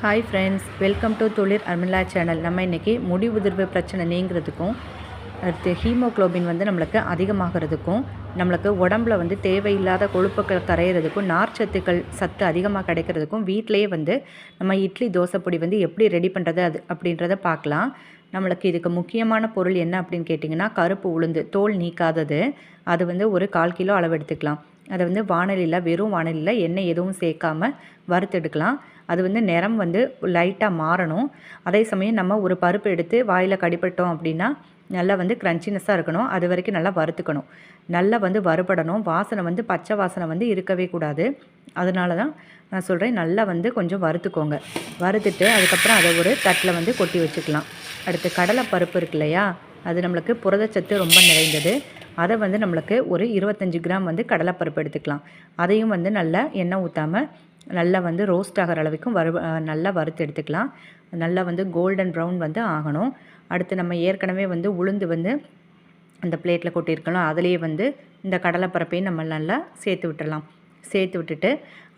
Hi friends welcome to Thulir Armila channel நம்ம இன்றைக்கி முடி உதிர்வு பிரச்சனை நீங்கிறதுக்கும் அடுத்து ஹீமோக்ளோபின் வந்து நம்மளுக்கு அதிகமாகிறதுக்கும் நம்மளுக்கு உடம்புல வந்து தேவையில்லாத கொழுப்புகள் கரையிறதுக்கும் நார்ச்சத்துக்கள் சத்து அதிகமாக கிடைக்கிறதுக்கும் வீட்டிலேயே வந்து நம்ம இட்லி தோசைப்பொடி வந்து எப்படி ரெடி பண்ணுறது அது அப்படின்றத பார்க்கலாம். நம்மளுக்கு இதுக்கு முக்கியமான பொருள் என்ன அப்படின்னு கேட்டிங்கன்னா கருப்பு உளுந்து தோல் நீக்காதது. அது வந்து ஒரு கால் கிலோ அளவு எடுத்துக்கலாம். அதை வந்து வானலியில் வெறும் வானலியில் எண்ணெய் எதுவும் சேர்க்காமல் வறுத்தெடுக்கலாம். அது வந்து நிறம் வந்து லைட்டாக மாறணும். அதே சமயம் நம்ம ஒரு பருப்பு எடுத்து வாயில் கடிப்பட்டோம் அப்படின்னா நல்லா வந்து க்ரன்ச்சினஸ்ஸாக இருக்கணும். அது வரைக்கும் நல்லா வறுத்துக்கணும். நல்லா வந்து வறுபடணும். வாசனை வந்து பச்சை வாசனை வந்து இருக்கவே கூடாது. அதனால தான் நான் சொல்கிறேன் நல்லா வந்து கொஞ்சம் வறுத்துக்கோங்க. வறுத்துட்டு அதுக்கப்புறம் அதை ஒரு தட்டில் வந்து கொட்டி வச்சுக்கலாம். அடுத்து கடலை பருப்பு இருக்கு இல்லையா? அது நம்மளுக்கு புரதச்சத்து ரொம்ப நிறைந்தது. அதை வந்து நம்மளுக்கு ஒரு இருபத்தஞ்சி கிராம் வந்து கடலைப்பருப்பு எடுத்துக்கலாம். அதையும் வந்து நல்லா எண்ணெய் ஊற்றாமல் நல்லா வந்து ரோஸ்ட் ஆகிற அளவுக்கும் வறு நல்லா வறுத்து எடுத்துக்கலாம். நல்லா வந்து கோல்டன் ப்ரௌன் வந்து ஆகணும். அடுத்து நம்ம ஏற்கனவே வந்து உளுந்து வந்து அந்த பிளேட்டில் கொட்டியிருக்கலாம் அதுலேயே வந்து இந்த கடலைப்பரப்பையும் நம்ம நல்லா சேர்த்து விட்டுடலாம் சேர்த்து விட்டுட்டு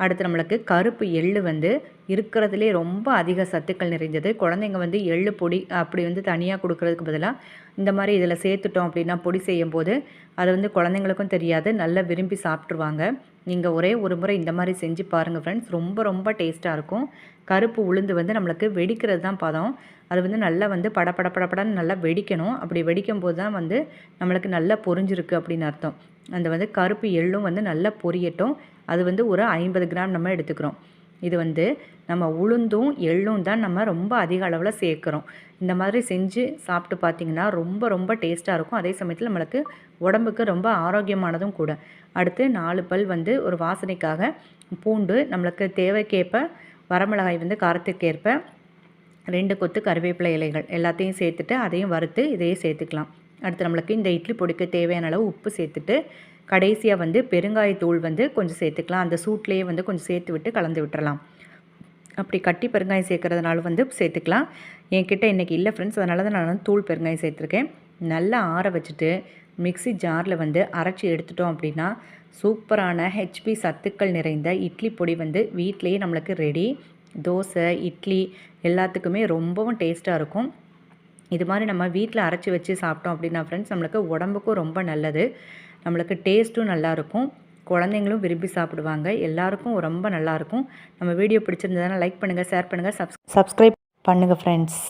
அடுத்து நம்மளுக்கு கருப்பு எள்ளு வந்து இருக்கிறதுலே ரொம்ப அதிக சத்துக்கள் நிறைஞ்சது குழந்தைங்க வந்து எள்ளு பொடி அப்படி வந்து தனியாக கொடுக்கறதுக்கு பதிலாக இந்த மாதிரி இதில் சேர்த்துட்டோம் அப்படின்னா பொடி செய்யும் போது அது வந்து குழந்தைங்களுக்கும் தெரியாது நல்லா விரும்பி சாப்பிட்ருவாங்க நீங்கள் ஒரே ஒரு முறை இந்த மாதிரி செஞ்சு பாருங்கள் ஃப்ரெண்ட்ஸ் ரொம்ப ரொம்ப டேஸ்ட்டாக இருக்கும். கருப்பு உளுந்து வந்து நம்மளுக்கு வெடிக்கிறது தான் பதம். அது வந்து நல்லா வந்து படப்பட படப்படன்னு நல்லா வெடிக்கணும். அப்படி வெடிக்கும் போது தான் வந்து நம்மளுக்கு நல்லா பொறிஞ்சிருக்கு அப்படின்னு அர்த்தம். அந்த வந்து கருப்பு எள்ளும் வந்து நல்லா பொரியட்டும். அது வந்து ஒரு ஐம்பது கிராம் நம்ம எடுத்துக்கிறோம். இது வந்து நம்ம உளுந்தும் எள்ளும் தான் நம்ம ரொம்ப அதிக அளவில் சேர்க்குறோம். இந்த மாதிரி செஞ்சு சாப்பிட்டு பார்த்திங்கன்னா ரொம்ப ரொம்ப டேஸ்ட்டாக இருக்கும். அதே சமயத்தில் நம்மளுக்கு உடம்புக்கு ரொம்ப ஆரோக்கியமானதும் கூட. அடுத்து நாலு பல் வந்து ஒரு வாசனைக்காக பூண்டு நம்மளுக்கு தேவைக்கேற்ப வரமிளகாய் வந்து காரத்துக்கேற்ப ரெண்டு கொத்து கருவேப்பிலை இலைகள் எல்லாத்தையும் சேர்த்துட்டு அதையும் வறுத்து இதையே சேர்த்துக்கலாம். அடுத்து நம்மளுக்கு இந்த இட்லி பொடிக்கு தேவையான அளவு உப்பு சேர்த்துட்டு கடைசியாக வந்து பெருங்காயத்தூள் வந்து கொஞ்சம் சேர்த்துக்கலாம். அந்த சூட்லேயே வந்து கொஞ்சம் சேர்த்து விட்டு கலந்து விட்டுறலாம். அப்படி கட்டி பெருங்காயம் சேர்க்குறதுனால வந்து சேர்த்துக்கலாம். என்கிட்ட இன்றைக்கி இல்லை ஃப்ரெண்ட்ஸ் அதனால தான் நான் தூள் பெருங்காயம் சேர்த்துருக்கேன். நல்லா ஆற வச்சுட்டு மிக்சி ஜாரில் வந்து அரைச்சி எடுத்துட்டோம் அப்படின்னா சூப்பரான ஹெச்பி சத்துக்கள் நிறைந்த இட்லி பொடி வந்து வீட்லேயே நம்மளுக்கு ரெடி தோசை இட்லி எல்லாத்துக்குமே ரொம்பவும் டேஸ்ட்டாக இருக்கும். இது மாதிரி நம்ம வீட்டில் அரைச்சி வச்சு சாப்பிட்டோம் அப்படின்னா ஃப்ரெண்ட்ஸ் நம்மளுக்கு உடம்புக்கும் ரொம்ப நல்லது. நம்மளுக்கு டேஸ்ட்டும் நல்லாயிருக்கும் குழந்தைங்களும் விரும்பி சாப்பிடுவாங்க எல்லாருக்கும் ரொம்ப நல்லாயிருக்கும் நம்ம வீடியோ பிடிச்சிருந்ததுனா லைக் பண்ணுங்கள் ஷேர் பண்ணுங்கள் சப்ஸ் சப்ஸ்கிரைப் பண்ணுங்கள் ஃப்ரெண்ட்ஸ்